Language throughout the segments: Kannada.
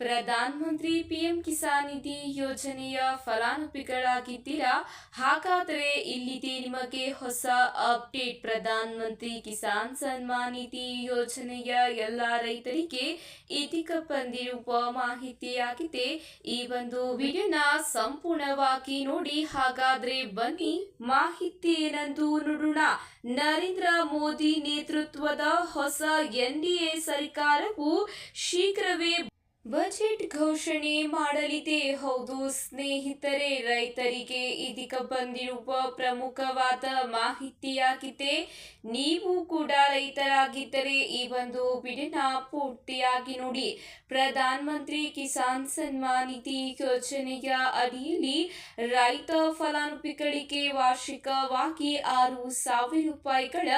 ಪ್ರಧಾನ ಮಂತ್ರಿ ಪಿಎಂ ಕಿಸಾನ್ ನಿಧಿ ಯೋಜನೆಯ ಫಲಾನುಭವಿಗಳಾಗಿದ್ದೀರಾ? ಹಾಗಾದರೆ ಇಲ್ಲಿದೆ ನಿಮಗೆ ಹೊಸ ಅಪ್ಡೇಟ್. ಪ್ರಧಾನ ಮಂತ್ರಿ ಕಿಸಾನ್ ಸನ್ಮಾನ್ ನಿಧಿ ಯೋಜನೆಯ ಎಲ್ಲ ರೈತರಿಗೆ ಇದೀಗ ಬಂದಿರುವ ಮಾಹಿತಿಯಾಗಿದೆ. ಈ ಒಂದು ವಿಡಿಯೋನ ಸಂಪೂರ್ಣವಾಗಿ ನೋಡಿ, ಹಾಗಾದ್ರೆ ಬನ್ನಿ, ಮಾಹಿತಿ ಏನೆಂದು ನೋಡೋಣ. ನರೇಂದ್ರ ಮೋದಿ ನೇತೃತ್ವದ ಹೊಸ ಎನ್ಡಿಎ ಸರ್ಕಾರವು ಶೀಘ್ರವೇ ಬಜೆಟ್ ಘೋಷಣೆ ಮಾಡಲಿದೆ. ಹೌದು, ಸ್ನೇಹಿತರೆ, ರೈತರಿಗೆ ಇದೀಗ ಬಂದಿರುವ ಪ್ರಮುಖವಾದ ಮಾಹಿತಿಯಾಗಿದೆ. ನೀವು ಕೂಡ ರೈತರಾಗಿದ್ದರೆ ಈ ಒಂದು ವಿಡಿಯೋನ ಪೂರ್ತಿಯಾಗಿ ನೋಡಿ. ಪ್ರಧಾನ ಮಂತ್ರಿ ಕಿಸಾನ್ ಸನ್ಮಾನ್ ನಿಧಿ ಯೋಜನೆಯ ಅಡಿಯಲ್ಲಿ ರೈತ ಫಲಾನುಭವಿಗಳಿಗೆ ವಾರ್ಷಿಕವಾಗಿ ಆರು ಸಾವಿರ ರೂಪಾಯಿಗಳ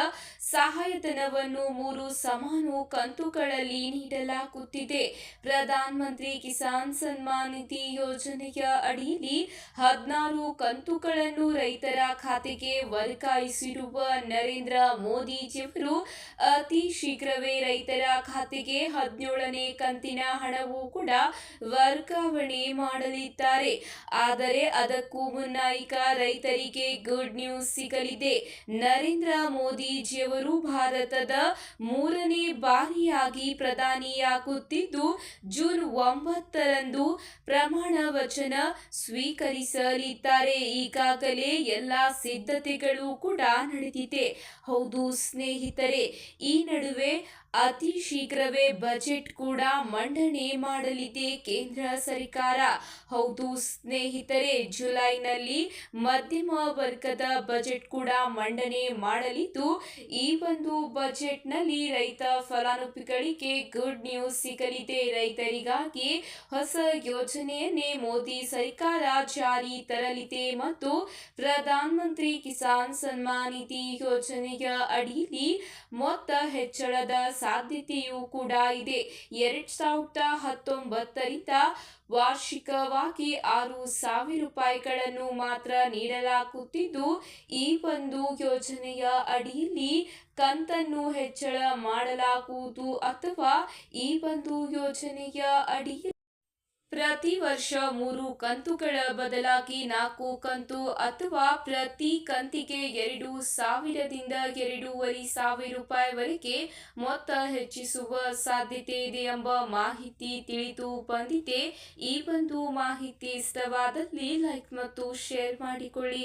ಸಹಾಯಧನವನ್ನು ಮೂರು ಸಮಾನ ಕಂತುಗಳಲ್ಲಿ ನೀಡಲಾಗುತ್ತಿದೆ. ಪ್ರಧಾನ ಮಂತ್ರಿ ಕಿಸಾನ್ ಸನ್ಮಾನ್ ನಿಧಿ ಯೋಜನೆಯ ಅಡಿಯಲ್ಲಿ ಹದಿನಾರು ಕಂತುಗಳನ್ನು ರೈತರ ಖಾತೆಗೆ ವರ್ಗಾಯಿಸಿರುವ ನರೇಂದ್ರ ಮೋದಿಜಿಯವರು, ಅತಿ ಶೀಘ್ರವೇ ರೈತರ ಖಾತೆಗೆ ಹದಿನೇಳನೇ ಕಂತಿನ ಹಣವೂ ಕೂಡ ವರ್ಗಾವಣೆ ಮಾಡಲಿದ್ದಾರೆ. ಆದರೆ ಅದಕ್ಕೂ ಮುನ್ನ ರೈತರಿಗೆ ಗುಡ್ ನ್ಯೂಸ್ ಸಿಗಲಿದೆ. ನರೇಂದ್ರ ಮೋದಿಜಿಯವರು ಭಾರತದ ಮೂರನೇ ಬಾರಿಯಾಗಿ ಪ್ರಧಾನಿಯಾಗುತ್ತಿದ್ದು ಜೂನ್ ಒಂಬತ್ತರಂದು ಪ್ರಮಾಣ ವಚನ ಸ್ವೀಕರಿಸಲಿದ್ದಾರೆ. ಈಗಾಗಲೇ ಎಲ್ಲ ಸಿದ್ಧತೆಗಳು ಕೂಡ ನಡೆದಿದೆ. ಹೌದು ಸ್ನೇಹಿತರೆ, ಈ ನಡುವೆ ಅತಿ ಶೀಘ್ರವೇ ಬಜೆಟ್ ಕೂಡ ಮಂಡನೆ ಮಾಡಲಿದೆ ಕೇಂದ್ರ ಸರ್ಕಾರ. ಹೌದು ಸ್ನೇಹಿತರೆ, ಜುಲೈನಲ್ಲಿ ಮಧ್ಯಮ ವರ್ಗದ ಬಜೆಟ್ ಕೂಡ ಮಂಡನೆ ಮಾಡಲಿದ್ದು, ಈ ಒಂದು ಬಜೆಟ್ನಲ್ಲಿ ರೈತ ಫಲಾನುಭವಿಗಳಿಗೆ ಗುಡ್ ನ್ಯೂಸ್ ಸಿಗಲಿದೆ. ರೈತರಿಗಾಗಿ ಹೊಸ ಯೋಜನೆಯನ್ನೇ ಮೋದಿ ಸರ್ಕಾರ ಜಾರಿ ತರಲಿದೆ ಮತ್ತು ಪ್ರಧಾನ ಮಂತ್ರಿ ಕಿಸಾನ್ ಸನ್ಮಾನ್ ನಿಧಿ ಯೋಜನೆಯ ಅಡಿಯಲ್ಲಿ ಮೊತ್ತ ಹೆಚ್ಚಳದ ಸಾಧ್ಯತೆಯೂ ಕೂಡ ಇದೆ. ಎರಡ್ ಸಾವಿರದ ಹತ್ತೊಂಬತ್ತರಿಂದ ವಾರ್ಷಿಕವಾಗಿ ಆರು ಸಾವಿರ ರೂಪಾಯಿಗಳನ್ನು ಮಾತ್ರ ನೀಡಲಾಗುತ್ತಿದ್ದು, ಈ ಒಂದು ಯೋಜನೆಯ ಅಡಿಯಲ್ಲಿ ಕಂತನ್ನು ಹೆಚ್ಚಳ ಮಾಡಲಾಗುವುದು ಅಥವಾ ಈ ಒಂದು ಯೋಜನೆಯ ಅಡಿಯಲ್ಲಿ ಪ್ರತಿ ವರ್ಷ ಮೂರು ಕಂತುಗಳ ಬದಲಾಗಿ ನಾಲ್ಕು ಕಂತು ಅಥವಾ ಪ್ರತಿ ಕಂತಿಗೆ ಎರಡು ಸಾವಿರದಿಂದ ಎರಡೂವರೆ ಸಾವಿರ ರೂಪಾಯಿವರೆಗೆ ಮೊತ್ತ ಹೆಚ್ಚಿಸುವ ಸಾಧ್ಯತೆ ಇದೆ ಎಂಬ ಮಾಹಿತಿ ತಿಳಿದು ಬಂದಿದೆ. ಈ ಒಂದು ಮಾಹಿತಿ ಇಷ್ಟವಾದಲ್ಲಿ ಲೈಕ್ ಮತ್ತು ಶೇರ್ ಮಾಡಿಕೊಳ್ಳಿ.